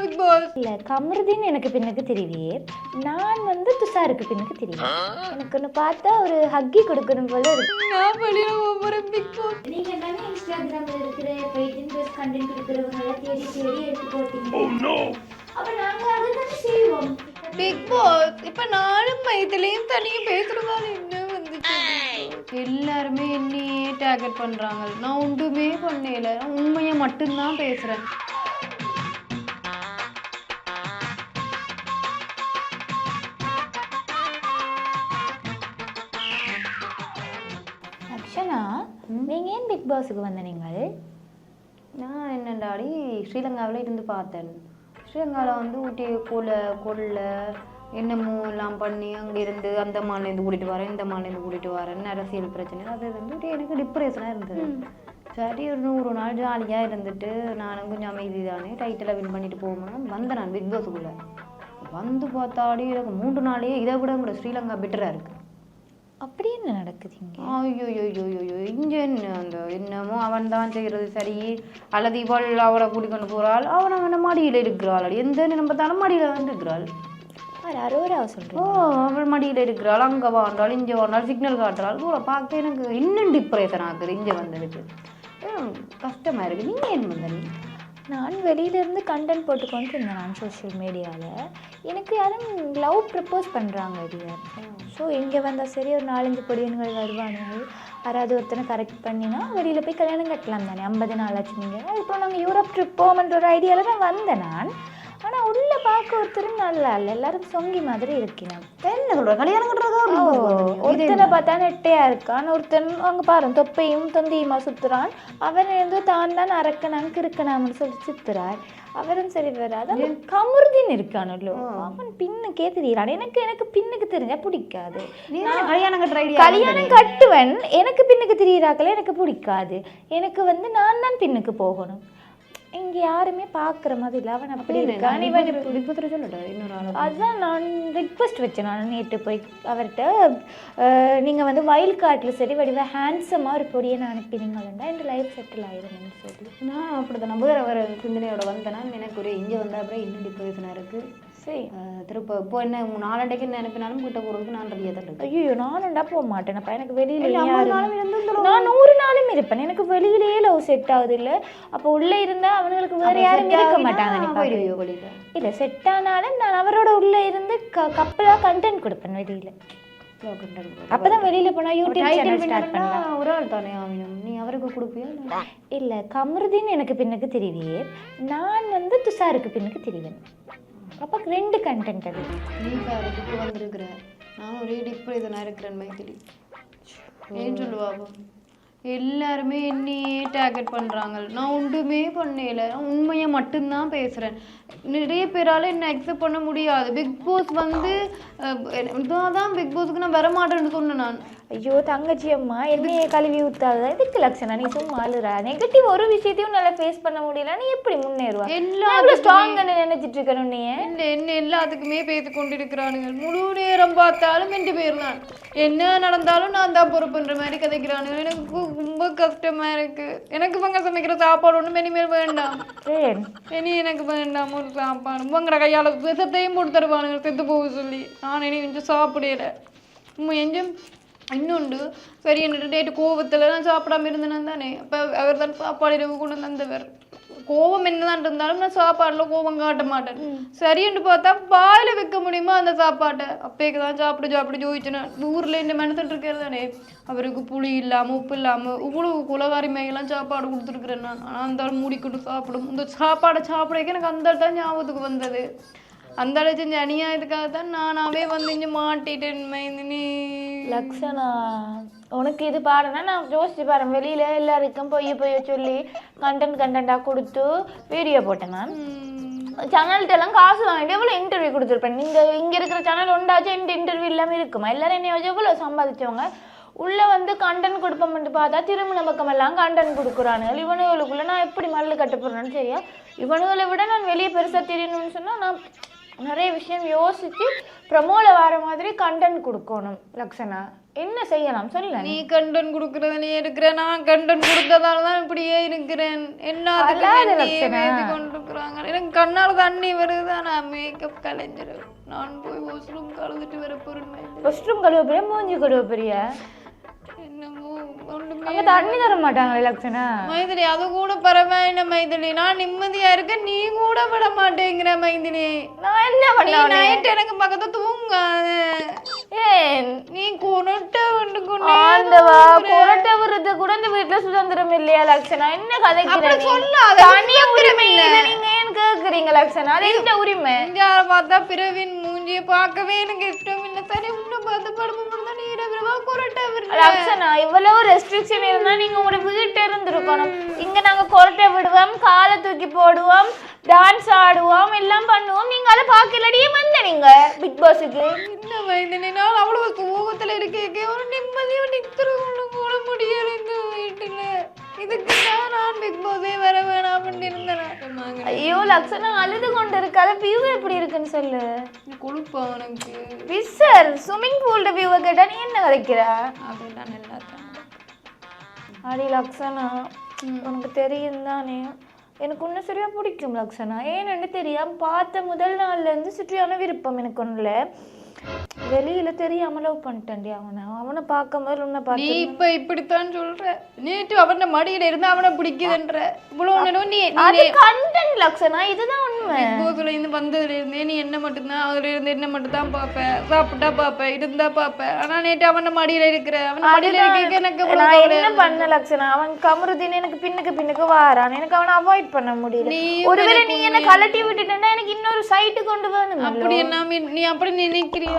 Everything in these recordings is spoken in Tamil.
பிக் பாஸ் இல்ல கமருதீன் எனக்கு பின்னுக்கு தெரிவியே. நான் வந்து துஷாருக்கு பின்னுக்கு தெரியும். எனக்கு ஒன்று பார்த்தா ஒரு ஹக்கி கொடுக்கணும் போல இருக்கு. நான் வெளியில போறேன் பிக் பாஸ் நீங்க தானே இன்ஸ்டாகிராம்ல இருக்கிற பெயிட்டிங் பேஸ் கண்டென்ட் கொடுக்குறவங்க எல்லாம் தேடி தேடி எடுத்து போட்டீங்க. அப்ப நாங்க அதை தானே செய்வோம். பிக் பாஸ் இப்ப நானும் மைத்திலையும் தனியா பேசுறதால என்ன வந்துச்சு? எல்லாருமே என்னையே டார்கெட் பண்றாங்க. நான் ஒன்றுமே பண்ணல. உண்மையை மட்டும்தான் பேசுறேன். பிக் பாஸுக்கு வந்த நீங்கள் நான் என்னண்டாடி ஸ்ரீலங்காவில் இருந்து பார்த்தேன். ஸ்ரீலங்காவில் வந்து ஊட்டி கொலை கொள்ளை என்னமோ எல்லாம் பண்ணி அங்கே இருந்து அந்த மாநிலேருந்து கூட்டிகிட்டு வரேன் இந்த மாநிலேருந்து கூட்டிகிட்டு வரேன். அரசியல் பிரச்சனை? அது வந்து எனக்கு டிப்ரெஷனாக இருந்தது. சரி ஒரு நூறு நாள் ஜாலியாக இருந்துட்டு நானும் கொஞ்சம் அமைதி தானே டைட்டில் வின் பண்ணிட்டு போகணும் வந்தேன் நான் பிக் பாஸுக்குள்ளே வந்து பார்த்தாடி எனக்கு மூன்று நாளே இதை விட கூட ஸ்ரீலங்கா பெட்டராக இருக்குது அப்படி என்ன நடக்குதுங்க? ஐயோ ஐயோ ஐயோ இங்கே என்ன அந்த என்னமோ அவன் தான் செய்கிறது சரி அல்லது இவள் அவளை கூட்டிக்கொண்டு போகிறாள் அவன் அவனை மடியில் இருக்கிறாள் எந்த நம்ம பார்த்தாலும் மடியில் தான் இருக்கிறாள் அரோரா ஓ அவள் மடியில் இருக்கிறாள் அங்கே வாழ்ந்தாள் இங்கே வாழ்ந்தாள் சிக்னல் காட்டுறாள் கூட பார்க்க எனக்கு இன்னும் டிப்ரேஷன் ஆகுது இங்கே வந்ததுக்கு கஷ்டமாக இருக்குது நீங்கள் என்ன வந்தீங்க நான் வெளியில இருந்து கண்டென்ட் போட்டுக்கொண்டு இருந்தேன் நான் சோஷியல் மீடியாவில் எனக்கு யாரும் லவ் ப்ரப்போஸ் பண்ணுறாங்க டியர் ஸோ இங்கே வந்தால் சரி ஒரு நாலஞ்சு பொடியன்கள் வருவானுங்கள் யாராவது ஒருத்தனை கரெக்ட் பண்ணினா வெளியில் போய் கல்யாணம் கட்டலாம் தானே. ஐம்பது நாள் ஆச்சுங்க இப்போ நாங்கள் யூரோப் ட்ரிப் போகணுன்ற ஒரு ஐடியாவில் தான் வந்தேன் நான். ஆனால் உள்ளே பார்க்க ஒருத்தரும் நல்லா இல்லை எல்லாரும் சொங்கி மாதிரி இருக்கிறேன் என்ன சொல்கிற கல்யாணம் கட்டுறதா ஒருத்தனை பார்த்தா நெட்டையா இருக்கான் ஒருத்தன் அங்க பாரு தொப்பையும் தொந்தியுமா சுத்துறான். அவன் ஏதோ தான் தான் அரக்கனான் கிறுக்கனாம்னு சொல்லி சுத்துறான் அவரும் சரி வராது. அவன் கமுருதின் இருக்கானല്ലോ அவன் பின்னுக்கே தெரியறான். எனக்கு எனக்கு பின்னுக்கு தெரிஞ்சா பிடிக்காது. கல்யாணம் கட்டுற கல்யாணம் கட்டுவன். எனக்கு பின்னுக்கு திரியறாக்களே எனக்கு பிடிக்காது. எனக்கு வந்து நான் தான் பின்னுக்கு போகணும். இங்க யாருமே பாக்குற மாதிரி இல்லை. அவன் அப்படி இருக்கான். இவன் பிக் பாஸ் சொல்லட்டா? இன்னொரு ஆள் அதுதான் நான் ரிக்வெஸ்ட் வச்சேன் நான் நேற்று போய் அவர்கிட்ட. நீங்கள் வந்து வயல் காட்டில் சரி வடிவ ஹேண்ட்ஸமாக ஒரு பொடியை நான் அனுப்பினீங்களா என் லைஃப் செட்டில் ஆயிரும்னு சொல்லி. நான் அப்படிதான் நான் வேற வேற சிந்தனையோட வந்தேன்னா எனக்கு ஒரு இங்கே வந்த அப்புறம் இன்னும் டிப்ரெஷனாக இருக்கு. சரி. திரும்ப இப்போ என்ன நாலண்டைக்கு நினைப்பினாலும் கிட்ட போகிறதுக்கு நான் ரெடியாக தான் இருக்கேன் ஐயோ நானும்டா போக மாட்டேனப்பா எனக்கு வெளியில நான் நூறு நாளும் இருப்பேன். எனக்கு வெளியிலேயே லவ் செட் ஆகுது இல்ல அப்போ உள்ள இருந்தா அவனுங்களுக்கு வேற யாரும் இருக்க மாட்டாங்க இல்ல செட் ஆனாலும் நான் அவரோட உள்ள இருந்து கப்பலா கண்டென்ட் கொடுப்பேன் வெளியில. அப்பதான் வெளியில போனா யூடியூப் சேனல் ஸ்டார்ட் பண்ணலாம். ஒரு ஆள் தானே நீ அவருக்கு கொடுப்பியா? இல்ல? இல்ல கமருதீன் எனக்கு பின்னுக்கு தெரிவியே நான் வந்து துஷாருக்கு பின்னுக்கு தெரிவேன் அப்ப ரெண்டு கண்டென்ட் அது. நீ பாரு இப்போ வந்திருக்கிற. நான் ஒரே டிப்ரெஷனாக இருக்கிறேன் மைத்திரி ஏன் சொல்லுவா எல்லாருமே என்னையே டார்கெட் பண்றாங்க. நான் ஒன்றுமே பண்ணல. நான் உண்மையை மட்டும்தான் பேசுறேன். நிறைய பேரால என்ன அக்செப்ட் பண்ண முடியாது. பிக் பாஸ் வந்து இதான் தான் பிக் பாஸ்க்கு நான் வர மாட்டேன்னு சொன்னேன் நான். ஐயோ தங்கச்சி அம்மா என்னைய கழுவி ஊத்தாத. இதுக்கு லட்சணா நீ சும்மா அழுறா நெகட்டிவ் ஒரு விஷயத்தையும் நல்லா ஃபேஸ் பண்ண முடியல. நீ எப்படி முன்னேறுவா? எல்லா எவ்வளவு ஸ்ட்ராங் நினைச்சிட்டு இருக்கணும் நீ இல்ல என்ன எல்லாத்துக்குமே பேசி கொண்டிருக்கிறானுங்க. முழு நேரம் பார்த்தாலும் ரெண்டு பேர் தான் என்ன நடந்தாலும் நான் தான் பொறுப்புன்ற மாதிரி கதைக்கிறானுங்க. எனக்கு ரொம்ப கஷ்டமா இருக்கு. எனக்கு இவங்க சமைக்கிற சாப்பாடு ஒன்றும் இனிமேல் வேண்டாம். இனி எனக்கு வேண்டாம். ஒரு சாப்பாடு உங்களோட கையால விஷத்தையும் போட்டு தருவானுங்க செத்து போக சொல்லி. நான் இனி கொஞ்சம் சாப்பிடல. உம் எஞ்சும் இன்னொன்று சரி என்னோட டேட்டு கோவத்தில் நான் சாப்பிடாம இருந்தேனா தானே. அப்போ அவர் தான் சாப்பாடு இரவு கொண்டு வந்தவர். கோவம் என்னதான் இருந்தாலும் நான் சாப்பாடுல கோவம் காட்ட மாட்டேன். சரின்னு பார்த்தா வாயில வைக்க முடியுமா அந்த சாப்பாட்டை? அப்பேக்கு தான் சாப்பிடு சாப்பிடு ஜோதிச்சுனா ஊர்ல இந்த மனசில் இருக்கிறது தானே. அவருக்கு புளி இல்லாம உப்பு இல்லாம இவ்வளவு குலகாரி மேகெல்லாம் சாப்பாடு கொடுத்துருக்குறேன் நான் ஆனால் அந்த மூடிக்கிட்டு சாப்பிடும். இந்த சாப்பாடை சாப்பிடக்க எனக்கு அந்த தான் ஞாபகத்துக்கு வந்தது. அந்த ஆள் செஞ்ச அநியாயத்துக்காக தான் நானாவே வந்து இங்க மாட்டிட்டேன் மைந்தினி. லக்ஷனா? உனக்கு இது பாடுனா நான் யோசிச்சு பாரு வெளியில எல்லாருக்கும் பொய்ய பொய்ய சொல்லி கண்டென்ட் கண்டென்ட்டா கொடுத்து வீடியோ போட்டேன் நான் சேனல்கிட்ட எல்லாம் காசு வாங்கிட்டு எவ்வளோ இன்டர்வியூ கொடுத்துருப்பேன்? நீங்க இங்க இருக்கிற சேனல் ஒன்றாச்சும் இந்த இன்டர்வியூ இல்லாம இருக்குமா? எல்லாரும் என்ன எவ்வளோ சம்பாதிச்சவங்க? உள்ள வந்து கண்டென்ட் கொடுப்போம்னு பார்த்தா திருமண பக்கம் எல்லாம் கண்டென்ட் கொடுக்குறானுங்க இவனுகளுக்குள்ள நான் எப்படி மல்லு கட்ட போறேன்னு சரியா இவனுகளை விட நான் வெளியே பெருசா தெரியணும்னு சொன்னா நான் நிறைய விஷயம் யோசிச்சு ப்ரமோல வர மாதிரி கண்டென்ட் கொடுக்கணும் லக்ஷனா. என்ன செய்யலாம்? சொல்ல நீ கண்டன் குடுக்கறதுலயே இருக்கிற நான் கண்டன் கொடுத்ததால தான் இப்படியே இருக்கிறேன். எல்லாத்துக்கும் லட்சணா. கொண்டிருக்கிறாங்க? எனக்கு கண்ணால தண்ணி வருதா நான் மேக்கப் கலைஞர் நான் போய் வாஷ்ரூம் கலந்துட்டு வர பொருண்மை ரெஸ்ட் ரூம் கழுவ பெரிய மூஞ்சி கழுவ பெரிய என்னமோ ஒண்ணுமே தண்ணி தர மாட்டாங்களே லக்ஷனா மைதிலி அது கூட பரவாயில்ல மைதிலி. நான் நிம்மதியா இருக்க நீ கூட விட மாட்டேங்கிற மைதிலி. நான் என்ன பண்ண நைட் எனக்கு பக்கத்துல தூங்காத. நீ கொண்டு ஆண்டவா கொரட்டை விடுறது கூட இந்த வீட்டுல சுதந்திரம் இல்லையா லக்ஷனா? என்ன கதைக்கிற அப்படி நீ? சொல்லாத, தனி உரிமை நீங்க ஏன் கேக்குறீங்க லக்ஷனா? அது என்ன உரிமை? பார்த்தா பிறவின் மூஞ்சியை பார்க்கவே எனக்கு இஷ்டம் இல்லை இவ்வளவு ரெஸ்ட்ரிக்ஷன் இருந்தா நீங்க உங்களோட வீட்டு இருந்திருக்கணும். இங்க நாங்க கொரட்டை விடுவோம் காலை தூக்கி போடுவோம் டான்ஸ் ஆடுவோம் எல்லாம் பண்ணுவோம். நீங்க அதை பார்க்கலடியே வந்த நீங்க பிக் பாஸுக்கு என்ன வயதிலே நான் அவ்வளவு சோகத்துல இருக்கேன் ஒரு நிம்மதியா நிக்கிற கொண்டு கூட முடியல இந்த வீட்டுல. இதுக்கு நான் பிக் பாஸே வர வேணாம் அப்படின்னு இருந்தேன் ஐயோ லக்ஷனா அழுது கொண்டு இருக்காத வியூ எப்படி இருக்குன்னு சொல்லு. கொழுப்பா உனக்கு விசர் ஸ்விம்மிங் பூல்ட வியூவை கேட்டா நீ என்ன கதைக்கிற? அதெல்லாம் நல்லா தான் அடி லக்ஷனா உனக்கு தெரியும் தானே. எனக்கு ஒன்றும் சரியா பிடிக்கும் லக்ஷனா. ஏன்னு தெரியாம பார்த்த முதல் நாள்ல இருந்து சுற்றியான விருப்பம் எனக்கு ஒண்ணுல வெளியில தெரியாம லவ் பண்ணிட்டேன்டி அவனை. அவனை பார்க்கும் போது உன்னை நீ பார்த்து இப்ப இப்படித்தான் சொல்ற. நேற்று அவன மடியில இருந்து அவனை பிடிக்குதுன்ற. இவ்வளவு நேரம் நீ அது கண்டென்ட் லக்ஷனா? இதுதான் உண்மை. போதுல இருந்து வந்ததுல இருந்தே நீ என்ன மட்டும்தான் அதுல இருந்து என்ன மட்டும் தான் பாப்ப சாப்பிட்டா பாப்ப இருந்தா பாப்ப ஆனா நேற்று அவன மடியில இருக்கிற அவன மடியில இருக்க எனக்கு அவ்வளவு நான் கவலை. என்ன பண்ண லக்ஷனா? அவன் கமருதீன் எனக்கு பின்னுக்கு பின்னுக்கு வாரான். எனக்கு அவனை அவாய்ட் பண்ண முடியல. நீ ஒருவேளை நீ என்ன கலட்டி விட்டுட்டேன்னா எனக்கு இன்னொரு சைட்டு கொண்டு வேணும் அப்படி என்ன நீ அப்படி நினைக்கிறியா மைத்திரி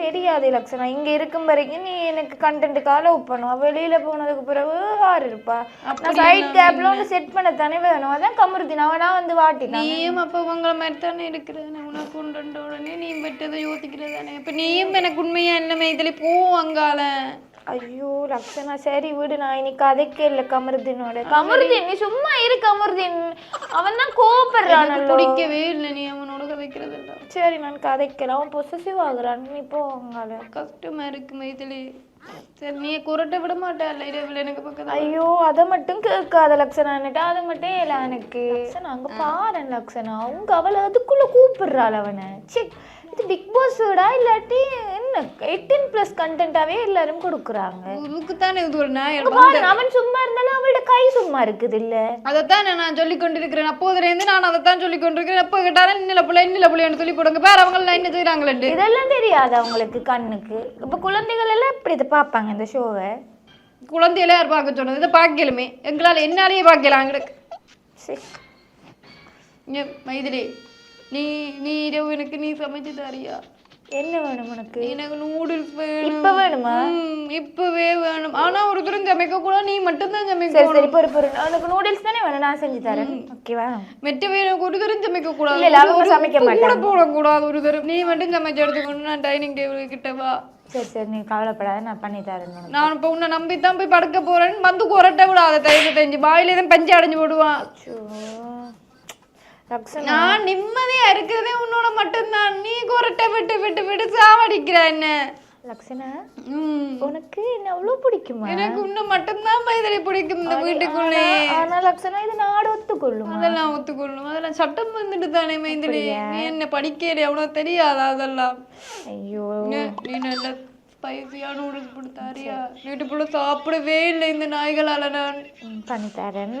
தெரியாது. லக்ஷனா இங்க இருக்கும் வரைக்கும் நீ எனக்கு கண்டென்ட்டுக்காக லவ் பண்ணுவா வெளியில போனதுக்கு பிறகு யார் இருப்பா? நான் சைட் கேப்ல ஒன்று செட் பண்ண தானே வேணும். அதான் கமருதீன் அவனா வந்து வாட்டினான் நீயும் அப்ப உங்களை மாதிரி தானே இருக்கிற உனக்கு உண்டு உடனே நீ விட்டதை யோசிக்கிறதானே அப்ப நீயும் எனக்கு உண்மையா என்ன மைத்திரி போ அங்கால ஐயோ லக்ஷனா சரி விடு. நான் இன்னைக்கு கதைக்கே இல்லை கமருதீனோட. கமருதீன் நீ சும்மா இரு கமருதீன் அவன் தான் கோபப்படுறானல்லோ பிடிக்கவே இல்லை நீ அவனோட கதைக்கிறதெல்லாம் சரி நான் கதைக்கல அவன் பொசசிவ் ஆகுறான். நீ போ அங்கால கஷ்டமா இருக்கு மைதிலி. சரி நீ குரட்டை விட மாட்டாள் இரவில் எனக்கு பக்கத்துல? ஐயோ அதை மட்டும் கேட்காத லக்ஷனா என்னட்டா? அதை மட்டும் இல்லை எனக்கு. லக்ஷனா? அங்க பாரு லக்ஷனா. உங்க அவளை அதுக்குள்ள கூப்பிடுறாள் அவனை. சி இது பிக் பாஸ் வீடா? இல்லாட்டி என்ன? எயிட்டீன் பிளஸ் கண்டென்ட்டாவே எல்லாரும் கொடுக்குறாங்க. உனக்கு தானே இது ஒரு பாரு அவன் சும்மா இருந்தாலும் அவளோட கை சும்மா இருக்குது இல்ல அதைத்தான் நான் சொல்லி கொண்டிருக்கிறேன். அப்போதுல இருந்து நான் அதைத்தான் சொல்லி கொண்டிருக்கிறேன். எப்போ கேட்டாலும் இன்னில பிள்ளை இன்னில பிள்ளைன்னு சொல்லி போடுங்க. பேர் அவங்க என்ன செய்யறாங்களே இதெல்லாம் தெரியாது அவங்களுக்கு கண்ணுக்கு. இப்ப குழந்தைகள் எல்லாம் எப்படி இதை பார்ப்பாங்க இந்த ஷோவை குழந்தையில யார் பார்க்க சொன்னது? இதை பார்க்கலுமே. எங்களால் என்னாலேயே பார்க்கலாம். இங்க மைதிலி. நீ நீ இரவு எனக்கு நீ சமைச்சு தாரியா? என்ன வேணும் உனக்கு? எனக்கு நூடுல்ஸ் வேணும். இப்ப வேணுமா? இப்பவே வேணும். ஆனா ஒரு தரம் சமைக்க கூட நீ மட்டும்தான் சரி சமைக்கணும். சரி பொறு பொறு. உனக்கு நூடுல்ஸ் தானே வேணும். நான் செஞ்சு தரேன். ஓகேவா மெட்டவே எனக்கு ஒரு தரம் சமைக்க கூடாது. இல்ல, அவங்க சமைக்க உப்பு கூட மாட்டாங்க. போடக்கூடாது ஒரு தரம் நீ மட்டும் சமைச்சு எடுத்துக்கணும். நான் டைனிங் டேபிள் கிட்ட வா. சரி சரி நீ கவலைப்படாத. நான் பண்ணி தரேன் நான் இப்போ உன்னை நம்பித்தான் போய் படுக்க போறேன் வந்து குரட்ட விடாத. தயவு செஞ்சு பாயில தான் பஞ்சு அடைஞ்சு போடுவான். நான் நிம்மதியா இருக்கிறதே உன்னோட மட்டும்தான். நீ குரட்டை விட்டு விட்டு விட்டு சாவடிக்கிற என்ன? லக்ஷனா. உனக்கு என்ன அவ்வளோ பிடிக்குமா? எனக்கு உன்னை மட்டும்தான் மைதலை பிடிக்கும் இந்த வீட்டுக்குள்ளே. ஆனா லக்ஷனா இது நாடு ஒத்துக்கொள்ளுமா? அதெல்லாம் ஒத்துக்கொள்ளும். அதெல்லாம் சட்டம் வந்துட்டு தானே மைதிலி. நீ என்ன படிக்கல உனக்கு தெரியாதா அதெல்லாம்? ஐயோ. நீ நல்ல ஸ்பைசியா நூடுல்ஸ் கொடுத்தாரியா வீட்டுக்குள்ள சாப்பிடவே இல்லை இந்த நாய்களால நான். பண்ணி தரேன்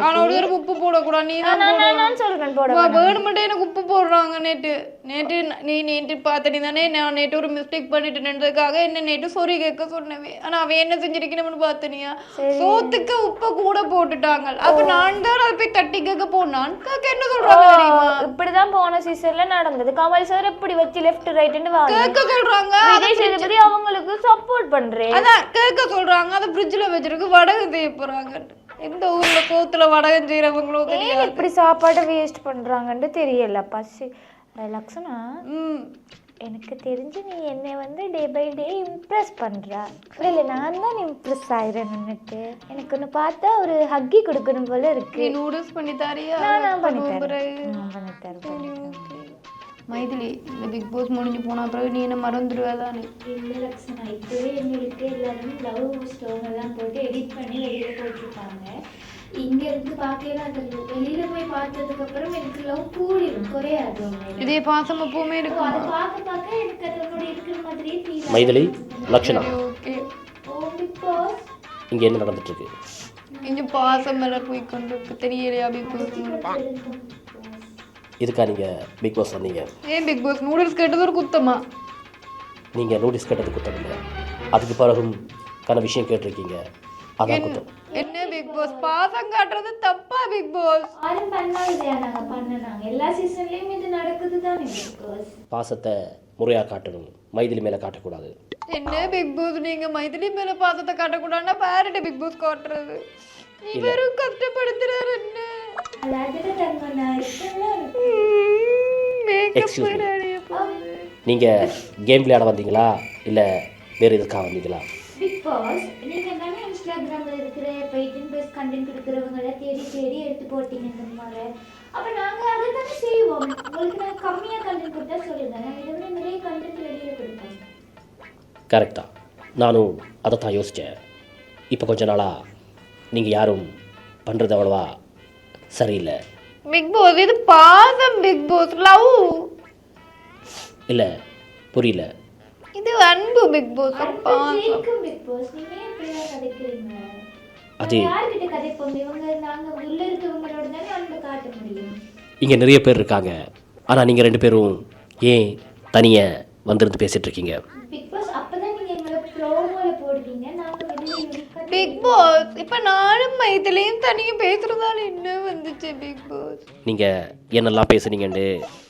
ஆனா ஒரு தடவை உப்பு போடக்கூடாது. நீ தான் நான் சொல்றேன் போட வேணுமெண்டே எனக்கு உப்பு போடுறாங்க நேற்று நேற்று ந- நேற்று பார்த்த நீ தானே நான் நேற்று ஒரு மிஸ்டேக் பண்ணிட்டேன்றதுக்காக என்ன நேற்று சொறி கேட்க சொன்னவே. ஆனா அவன் என்ன செஞ்சிருக்கணும்னு பார்த்தனியா? சோத்துக்கு உப்பை கூட போட்டுட்டாங்க. அப்ப நான் தான் அதை போய் தட்டி கேட்க போனான். கேட்க என்ன சொல்றாங்க தெரியுமா? இப்படிதான் போன சீசன்ல நடந்தது. கமல் சார் இப்படி வச்சு லெஃப்ட் ரைட்னு வாங்க. கேட்க சொல்றாங்க. விஜய் சேதுபதி அவங்களுக்கு சப்போர்ட் பண்றேன். அதான் கேட்க சொல்றாங்க. அதை ஃப்ரிட்ஜில் வச்சிருக்கு வடகு செய்ய போறாங்க. எந்த ஊர்ல சோத்துல வடகம் செய்யறவங்களோ தெரியாது. ஏன் இப்படி சாப்பாடை வேஸ்ட் பண்றாங்கன்னு தெரியல. பசி. லக்ஷனா ம். எனக்கு தெரிஞ்சு நீ என்னை வந்து டே பை டே இம்ப்ரெஸ் பண்ற. இல்லை நான் தான் இம்ப்ரெஸ் ஆயிரேன் நின்னுட்டு எனக்கு ஒன்று பார்த்தா ஒரு ஹக்கி கொடுக்கணும் போல இருக்கு. நீ நூடுல்ஸ் பண்ணி தாரியா? நான் நான் பண்ணி தரேன். நான் பண்ணி தரேன். மைதிலி இந்த பிக் பாஸ் முடிஞ்சு போன அப்புறம் நீ என்ன மறந்துடுவேதானே இல்லை லக்ஷனா இப்போவே எங்களுக்கு எல்லாரும் லவ் ஸ்டோன் எல்லாம் போட்டு எடிட் பண்ணி வெளியில போட்டிருப்பாங்க இங்க இருந்து பார்க்கல அது வெளியில போய் பார்த்ததுக்கு அப்புறம் எனக்கு லவ் கூடிடும் குறையாது. இதே பாசம் எப்பவுமே அதை இருக்கும்? பார்க்க பார்க்க எனக்கு அதோட இருக்கிற மாதிரியே feel Maithili Lakshana okay oh Bigg Boss இங்கே என்ன நடந்துட்டு இருக்கு? இங்க பாசம் மலர் போய் கொண்டு தெரியலையா பிக் பாஸ் இதுக்கா நீங்கள் பிக் பாஸ் வந்தீங்க. ஏன் பிக் பாஸ் நூடுல்ஸ் கேட்டது ஒரு குத்தமா? நீங்கள் நோட்டீஸ் கேட்டது குத்தம் இல்லை. அதுக்கு பிறகும் கன விஷயம் கேட்டிருக்கீங்க. அதான் குத்தம். என்ன பிக் பாஸ் பாசம் காட்டுறது தப்பா பிக் பாஸ் யாரும் பண்ணா இல்லையா? நாங்க பண்ணனாங்க எல்லா சீசன்லயும் இது நடக்குது தானே பிக் பாஸ் பாசத்தை முறையாக காட்டணும். மைதிலி மேலே காட்டக்கூடாது. என்ன பிக் பாஸ் நீங்க மைதிலி மேல பாசத்தை காட்டக்கூடாதுன்னா பேரட்ட பிக் பாஸ் காட்டுறது. வெறும் கஷ்டப்படுத்துறாரு என்ன? அதுல தங்க நான் இருக்கேன்ல போகுது நீங்கள் கேம் விளையாட வந்தீங்களா? இல்லை வேறு எதுக்காக வந்தீங்களா? பிக் பாஸ் நீங்க தானே இன்ஸ்டாகிராம்ல இருக்கிற பெயிட்டிங் பேஸ் கண்டென்ட் கொடுக்குறவங்கள தேடி தேடி எடுத்து போட்டீங்க இந்த மாதிரி அப்ப நாங்க அதை தானே செய்வோம். உங்களுக்கு நான் கம்மியா கண்டென்ட் கொடுத்தா சொல்லுங்க. நான் இதை விட நிறைய கண்டென்ட் வெளியில கொடுப்பேன். கரெக்டாக நானும் அதை தான் யோசித்தேன் இப்போ கொஞ்ச நாளாக நீங்கள் யாரும் பண்ணுறது அவ்வளவா சரியில்லை. பிக் பாஸ் இது பாசம் பிக் பாஸ் லவ். இல்லை புரியல. இது அன்பு பிக் பாஸ் ஜெயிக்கும் பிக் பாஸ் நீங்க ஏன் இப்படியா கதைக்கிறீங்க? அது யார்கிட்ட கதைப்போம்? இவங்க நாங்க உள்ள இருக்கவங்களோட தானே அன்பை காட்ட முடியும். இங்கே நிறைய பேர் இருக்காங்க. ஆனால் நீங்கள் ரெண்டு பேரும் ஏன் தனியாக வந்திருந்து பேசிகிட்டு இருக்கீங்க? பிக் பாஸ் அப்பதான் நீங்க எங்களை ப்ரோமோல போடுவீங்க. நாங்க பிக் பாஸ் இப்ப நானும் மைத்திலையும் தனியா பேசுறதால என்ன வந்துச்சு பிக் பாஸ் நீங்கள் என்னெல்லாம் பேசுனீங்கன்னு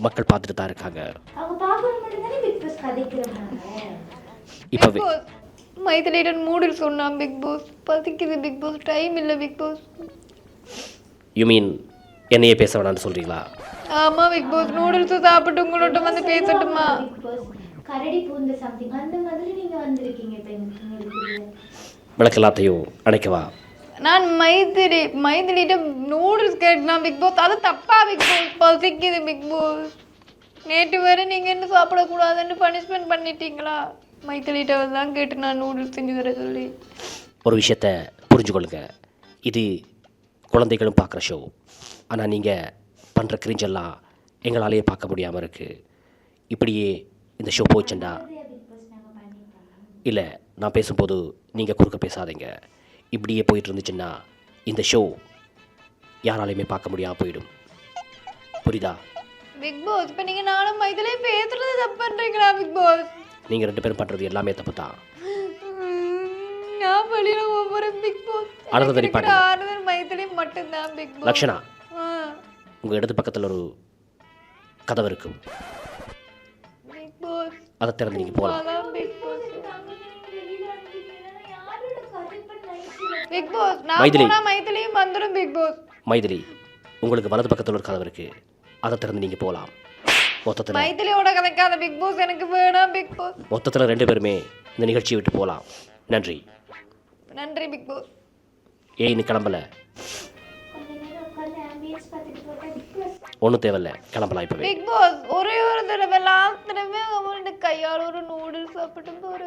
மக்கள் பார்த்துட்டு தான் இருக்காங்க. அவங்க பார்க்கணும் மட்டும் தானே பிக் பாஸ் கதைக்கிறாங்க? இப்போ பிக் பாஸ் மைத்திலிடன் மூடில் சொன்னான் பிக் பாஸ் பசிக்குது பிக் பாஸ் டைம் இல்லை பிக் பாஸ் யூ மீன் என்னையே பேச வேணாம்னு சொல்கிறீங்களா ஆமா பிக் பாஸ் நூடுல்ஸ் சாப்பிட்டு உங்களோட வந்து பேசட்டுமா? கரடி பூந்த சம்திங் அந்த மாதிரி நீங்க வந்திருக்கீங்க இப்ப. விளக்கு எல்லாத்தையும் அணைக்கவா? நான் மைத்திரி மைத்திலிட்ட நூடுல்ஸ் கேட்டேன் பிக் பாஸ் அது தப்பா பிக் பாஸ் பசிக்குது பிக் பாஸ் நேற்று வரை நீங்க என்ன சாப்பிடக்கூடாதுன்னு பனிஷ்மெண்ட் பண்ணிட்டீங்களா? மைத்திலிட்ட தான் கேட்டு நான் நூடுல்ஸ் செஞ்சு தர சொல்லி. ஒரு விஷயத்த புரிஞ்சுக்கொள்ளுங்க. இது குழந்தைகளும் பார்க்குற ஷோ ஆனால் நீங்கள் பண்ணுற கிரிஞ்செல்லாம் எங்களாலேயே பார்க்க முடியாமல் இருக்குது இப்படியே இந்த ஷோ போச்சுண்டா? இல்லை நான் பேசும்போது நீங்கள் குறுக்க பேசாதீங்க. இப்படியே போயிட்டு இருந்துச்சுன்னா இந்த ஷோ யாராலையுமே பார்க்க முடியாமல் போயிடும். புரியுதா? பிக் பாஸ் இப்போ நீங்கள் நானும் மைத்திலே பேசுறது தப்பு பண்ணுறீங்களா பிக் பாஸ்? நீங்கள் ரெண்டு பேரும் பண்ணுறது எல்லாமே தப்பு தான். நான் வெளியில ஒவ்வொரு பிக் பாஸ் அழுறத நிப்பாட்டுங்க. ஆறுதல் மைத்திலே மட்டும்தான் பிக் பாஸ். லக்ஷனா உங்கள் இடது பக்கத்தில் ஒரு கதவு இருக்கும் பிக் பாஸ். அதை திறந்து நீங்கள் போகலாம் பிக் பாஸ் நான் மைதிலி. போனா மைத்திலையும் வந்துடும் பிக் பாஸ் மைதிலி உங்களுக்கு வலது பக்கத்தில் ஒரு கதவு இருக்குது அதை திறந்து நீங்கள் போகலாம் மொத்தத்தில் மைத்திலியோட கதைக்காத பிக் பாஸ் எனக்கு வேணாம் பிக் பாஸ் மொத்தத்தில் ரெண்டு பேருமே இந்த நிகழ்ச்சியை விட்டு போகலாம் நன்றி. நன்றி பிக் பாஸ் ஏன் இன்னும் கிளம்பல. கொஞ்ச நேரம் உட்கார்ந்து ஆம்பியன்ஸ் பார்த்துட்டு போட்டா பிக் பாஸ் ஒன்றும் தேவையில்ல. கிளம்பலாம் இப்போவே. பிக் பாஸ் ஒரே ஒரு தடவை லாஸ்ட் தடவை அவன் கையால் ஒரு நூடுல்ஸ் சாப்பிட்டு போறேன்.